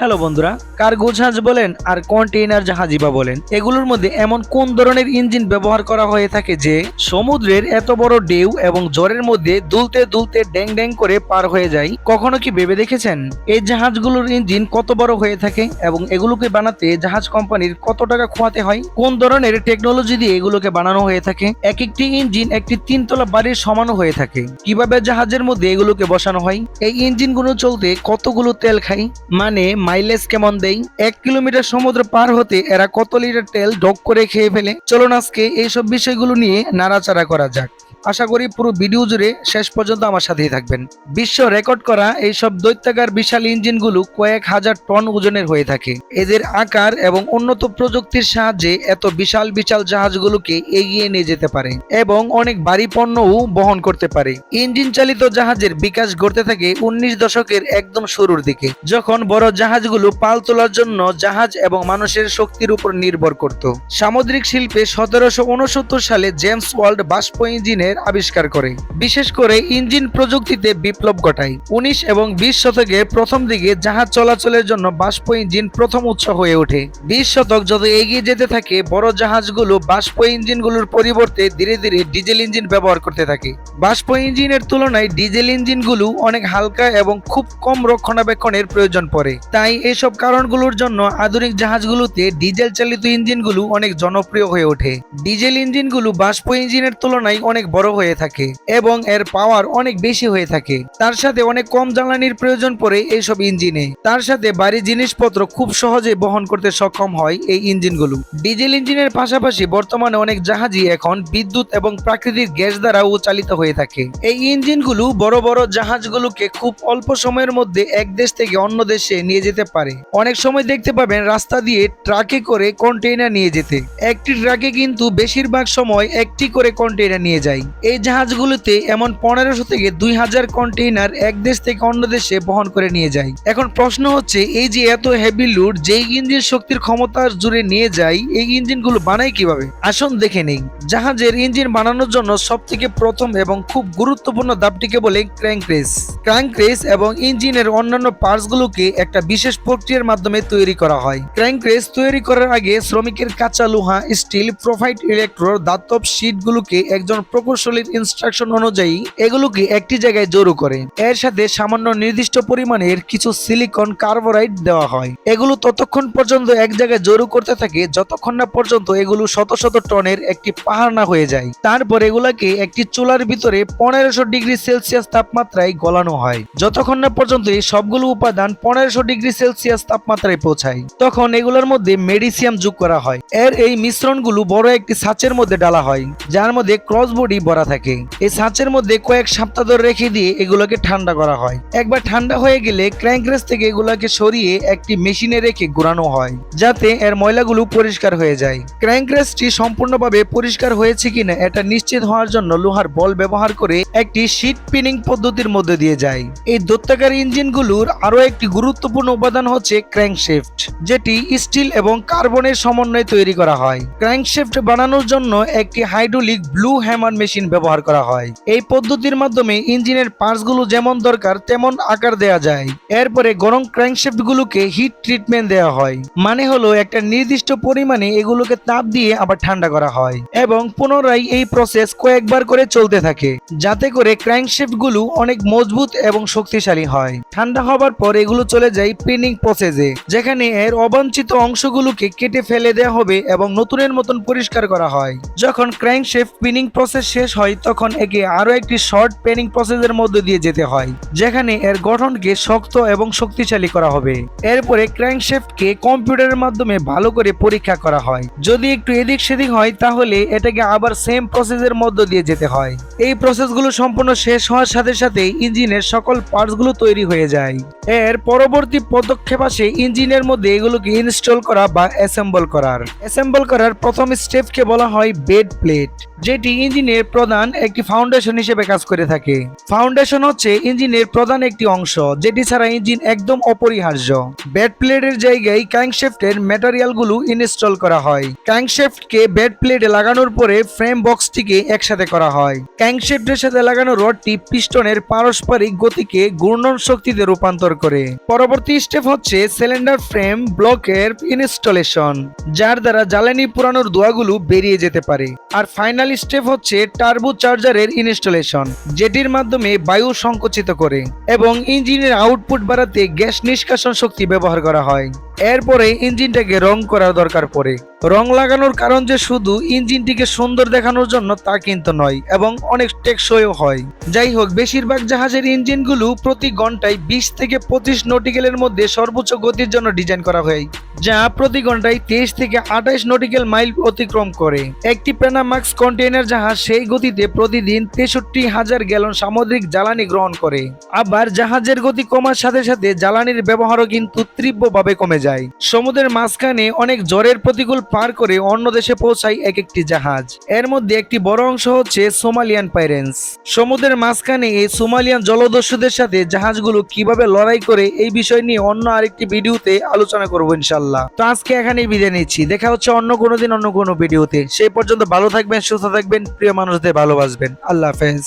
Hello বন্ধুরা cargo জাহাজ বলেন আর কন্টেইনার জাহাজই বা বলেন, এগুলোর মধ্যে এমন কোন ধরনের ইঞ্জিন ব্যবহার করা হয়ে থাকে যে সমুদ্রের এত বড় ঢেউ এবং জ্বরের মধ্যে দুলতে দুলতে ড্যাং ড্যাং করে পার হয়ে যায়? কখনো কি ভেবে দেখেছেন? এই জাহাজগুলোর ইঞ্জিন কত বড় হয়ে থাকে এবং এগুলোকে বানাতে জাহাজ কোম্পানির কত টাকা খোয়াতে হয়? কোন ধরনের টেকনোলজি দিয়ে এগুলোকে বানানো হয়ে থাকে? এক একটি ইঞ্জিন একটি তিনতলা বাড়ির সমানও হয়ে থাকে। কীভাবে জাহাজের মধ্যে এগুলোকে বসানো হয়? এই ইঞ্জিনগুলো চলতে কতগুলো তেল খায়? মানে মাইলেজ কেমন দেই? এক কিলোমিটার সমুদ্র পার হতে এরা কত লিটার তেল ডক করে খেয়ে ফেলে? চলুন আজকে এইসব বিষয়গুলো নিয়ে নাড়াচাড়া করা যাক। আশা করি পুরো ভিডিও জুড়ে শেষ পর্যন্ত আমার সাথেই থাকবেন। বিশ্ব রেকর্ড করা এইসব দৈত্যাকার বিশাল ইঞ্জিনগুলো কয়েক হাজার টন ওজনের হয়ে থাকে। এদের আকার এবং উন্নত প্রযুক্তির সাহায্যে এত বিশাল বিশাল জাহাজগুলোকে এগিয়ে নিয়ে যেতে পারে এবং অনেক ভারী পণ্যও বহন করতে পারে। ইঞ্জিন চালিত জাহাজের বিকাশ ঘটতে থাকে উনিশ দশকের একদম শুরুর দিকে, যখন বড় জাহাজগুলো পাল তোলার জন্য জাহাজ এবং মানুষের শক্তির উপর নির্ভর করত। সামুদ্রিক শিল্পে সতেরোশো উনসত্তর সালে জেমস ওয়ার্ল্ড বাষ্প ইঞ্জিনের আবিষ্কার করে। বিশেষ করে ইঞ্জিন প্রযুক্তিতে বিপ্লব ঘটায়। উনিশ এবং বিশ শতকের প্রথম দিকে জাহাজ চলাচলের জন্য বাষ্প ইঞ্জিন প্রথম উৎস হয়ে ওঠে। বিশ শতক যত এগিয়ে যেতে থাকে, বড় জাহাজগুলো বাষ্প ইঞ্জিনগুলোর পরিবর্তে ধীরে ধীরে ডিজেল ইঞ্জিন ব্যবহার করতে থাকে। বাষ্প ইঞ্জিনের তুলনায় ডিজেল ইঞ্জিনগুলো অনেক হালকা এবং খুব কম রক্ষণাবেক্ষণের প্রয়োজন পড়ে। তাই এসব কারণগুলোর জন্য আধুনিক জাহাজগুলোতে ডিজেল চালিত ইঞ্জিনগুলো অনেক জনপ্রিয় হয়ে ওঠে। ডিজেল ইঞ্জিনগুলো বাষ্প ইঞ্জিনের তুলনায় অনেক বড় হয়ে থাকে এবং এর পাওয়ার অনেক বেশি হয়ে থাকে। তার সাথে অনেক কম জ্বালানির প্রয়োজন পড়ে এইসব ইঞ্জিনে। তার সাথে বাড়ি জিনিসপত্র খুব সহজে বহন করতে সক্ষম হয় এই ইঞ্জিনগুলো। ডিজেল ইঞ্জিনের পাশাপাশি বর্তমানে অনেক জাহাজই এখন বিদ্যুৎ এবং প্রাকৃতিক গ্যাস দ্বারাও চালিত হয়ে থাকে। এই ইঞ্জিনগুলো বড় বড় জাহাজগুলোকে খুব অল্প সময়ের মধ্যে এক দেশ থেকে অন্য দেশে নিয়ে যেতে পারে। অনেক সময় দেখতে পাবেন রাস্তা দিয়ে ট্রাকে করে কন্টেইনার নিয়ে যেতে। একটি ট্রাকে কিন্তু বেশিরভাগ সময় একটি করে কন্টেইনার নিয়ে যায়। এই জাহাজগুলোতে এমন পনেরোশো থেকে দুই হাজার কন্টেইনার এক দেশ থেকে অন্য দেশে বহন করে নিয়ে যায়। এখন প্রশ্ন হচ্ছে, এই যে এত হেভি লুড যেই ইঞ্জিন শক্তির ক্ষমতা জুড়ে নিয়ে যায়, এই ইঞ্জিনগুলো বানায় কীভাবে? আসুন দেখে নেই। জাহাজের ইঞ্জিন বানানোর জন্য সব থেকে প্রথম এবং খুব গুরুত্বপূর্ণ দাবটিকে বলে ক্র্যাঙ্ক রেস ক্র্যাঙ্ক রেস এবং ইঞ্জিনের অন্যান্য পার্টসগুলোকে একটা বিশেষ প্রক্রিয়ার মাধ্যমে তৈরি করা হয়। ক্র্যাঙ্ক রেস তৈরি করার আগে শ্রমিকের কাঁচা লোহা, স্টিল, প্রোফাইট ইলেকট্রো দাতব শীটগুলোকে একজন প্রকৌশলীর ইনস্ট্রাকশন অনুযায়ী এগুলোকে একটি জায়গায় জড়ো করে। এর সাথে সামান্য নির্দিষ্ট পরিমাণের কিছু সিলিকন কার্বোরাইড দেওয়া হয়। এগুলো ততক্ষণ পর্যন্ত এক জায়গায় জড়ো করতে থাকে যতক্ষণ না পর্যন্ত এগুলো শত শত টনের একটি পাহাড় না হয়ে যায়। তারপর এগুলাকে একটি চুলার ভিতরে পনেরোশো ডিগ্রি সেলসিয়াস তাপমাত্রায় গলানো হয়। যতক্ষণ না পর্যন্ত এই সবগুলো উপাদান পনেরোশো ডিগ্রি সেলসিয়াস তাপমাত্রায় পৌঁছায়, তখন এগুলোর মধ্যে মেডিসিয়াম যোগ করা হয়। এর এই মিশ্রণগুলো বড় একটি ছাঁচের মধ্যে ডালা হয়, যার মধ্যে ক্রস বডি ভরা থাকে। এই ছাঁচের মধ্যে কয়েক সপ্তাহ ধরে রেখে দিয়ে এগুলোকে ঠান্ডা করা হয়। একবার ঠান্ডা হয়ে গেলে ক্র্যাঙ্করেস থেকে এগুলোকে সরিয়ে একটি মেশিনে রেখে ঘোরানো হয়, যাতে এর ময়লাগুলো পরিষ্কার হয়ে যায়। ক্র্যাঙ্করেসটি সম্পূর্ণভাবে পরিষ্কার হয়েছে কিনা এটা নিশ্চিত হওয়ার জন্য লোহার বল ব্যবহার করে একটি শীট পিনিং পদ্ধতির মধ্যে দিয়ে যায়। এই দত্তাকারী ইঞ্জিনগুলোর আরও একটি গুরুত্বপূর্ণ উপাদান হচ্ছে ক্র্যাঙ্কশেফট, যেটি স্টিল এবং কার্বনের সমন্বয়ে তৈরি করা হয়। ক্র্যাঙ্কশেফট বানানোর জন্য একটি হাইড্রোলিক ব্লু হ্যামার মেশিন ব্যবহার করা হয়। এই পদ্ধতির মাধ্যমে ইঞ্জিনের পার্টসগুলো যেমন দরকার তেমন আকার দেয়া যায়। এরপরে গরম ক্র্যাঙ্কশেফট গুলোকে হিট ট্রিটমেন্ট দেওয়া হয়। মানে হলো একটা নির্দিষ্ট পরিমাণে এগুলোকে তাপ দিয়ে আবার ঠান্ডা করা হয় এবং পুনরায় এই প্রসেস কয়েকবার করে চলতে থাকে, যাতে করে ক্র্যাঙ্কশেফটগুলো অনেক মজবুত এবং শক্তিশালী হয়। ঠান্ডা হবার পর এগুলো চলে যায় পিনিং প্রসেসে যেখানে এর অবাঞ্ছিত অংশগুলোকে কেটে ফেলে দেওয়া হবে এবং নতুনের মতন পরিষ্কার করা হয়। যখন ক্র্যাঙ্কশেফ পিনিং প্রসেস শেষ হয় তখন একে আরও একটি শর্ট পেনিং প্রসেসের মধ্যে দিয়ে যেতে হয়, যেখানে এর গঠনকে শক্ত এবং শক্তিশালী করা হবে। এরপরে ক্র্যাঙ্কশেফটকে কম্পিউটারের মাধ্যমে ভালো করে পরীক্ষা করা হয়। যদি একটু এদিক সেদিক হয়, তাহলে এটাকে আবার সেম প্রসেসের মধ্য দিয়ে যেতে হয়। এই প্রসেসগুলো সম্পূর্ণ শেষ হওয়ার সাথে সাথে ইঞ্জিনের সকল পার্টসগুলো তৈরি হয়ে যায়। এর পরবর্তী পদক্ষেপ আসে ইঞ্জিনের মধ্যে এগুলোকে ইনস্টল করা বা অ্যাসেম্বল করার। অ্যাসেম্বল করার প্রথম স্টেপকে বলা হয় বেড প্লেট। যেটি ইঞ্জিনের প্রধান একটি ফাউন্ডেশন হিসেবে কাজ করে থাকে। ফাউন্ডেশন হচ্ছে ইঞ্জিনের প্রধান একটি অংশ, যেটি ছাড়া ইঞ্জিন একদম অপরিহার্য। ব্যাট প্লেটের জায়গায় ক্যাংশেফটের ম্যাটেরিয়ালগুলো ইনস্টল করা হয়। ক্যাংশেফটকে ব্যাট প্লেটে লাগানোর পরে ফ্রেম বক্সটিকে একসাথে করা হয়। ক্যাংশেফটের সাথে লাগানো রডটি পিস্টনের পারস্পরিক গতিকে ঘূর্ণন শক্তিতে রূপান্তর করে। পরবর্তী স্টেপ হচ্ছে সিলিন্ডার ফ্রেম ব্লকের ইনস্টলেশন, যার দ্বারা জ্বালানি পুরানোর ধোঁয়াগুলো বেরিয়ে যেতে পারে। আর ফাইনাল স্টেপ হচ্ছে টার্বো চার্জারের ইনস্টলেশন যেটির মাধ্যমে বায়ু সংকুচিত করে এবং ইঞ্জিনের আউটপুট বাড়াতে গ্যাস নিষ্কাশন শক্তি ব্যবহার করা হয়। এরপরে ইঞ্জিনটাকে রং করার দরকার পড়ে। রং লাগানোর কারণ যে শুধু ইঞ্জিনটিকে সুন্দর দেখানোর জন্য তা কিন্তু নয়, এবং অনেক টেকসইও হয়। যাই হোক, বেশিরভাগ জাহাজের ইঞ্জিনগুলো প্রতি ঘন্টায় বিশ থেকে পঁচিশ নটিক্যালের মধ্যে সর্বোচ্চ গতির জন্য ডিজাইন করা হয়, যা প্রতি ঘন্টায় তেইশ থেকে আঠাইশ নটিক্যাল মাইল অতিক্রম করে। একটি প্যানামাক্স কন্টেইনার জাহাজ সেই গতিতে প্রতিদিন তেষট্টি হাজার গ্যালন সামুদ্রিক জ্বালানি গ্রহণ করে। আবার জাহাজের গতি কমার সাথে সাথে জ্বালানির ব্যবহারও কিন্তু তীব্রভাবে কমে যায়। সমুদ্রের মাঝখানে অনেক জ্বরের প্রতিকূল পার করে অন্য দেশে পৌঁছায় এক একটি জাহাজ। এর মধ্যে একটি বড় অংশ হচ্ছে সোমালিয়ান পাইরেন্স সমুদ্রের মাঝখানে এই সোমালিয়ান জলদস্যুদের সাথে জাহাজগুলো কীভাবে লড়াই করে এই বিষয় নিয়ে অন্য আরেকটি ভিডিওতে আলোচনা করব ইনশাল্লাহ তো আজকে এখানেই বিদায় নিচ্ছি। দেখা হচ্ছে অন্য কোনো দিন, অন্য কোনো ভিডিওতে। সেই পর্যন্ত ভালো থাকবেন, সুস্থ থাকবেন, প্রিয় মানুষদের ভালোবাসবেন। আল্লাহ হাফেজ।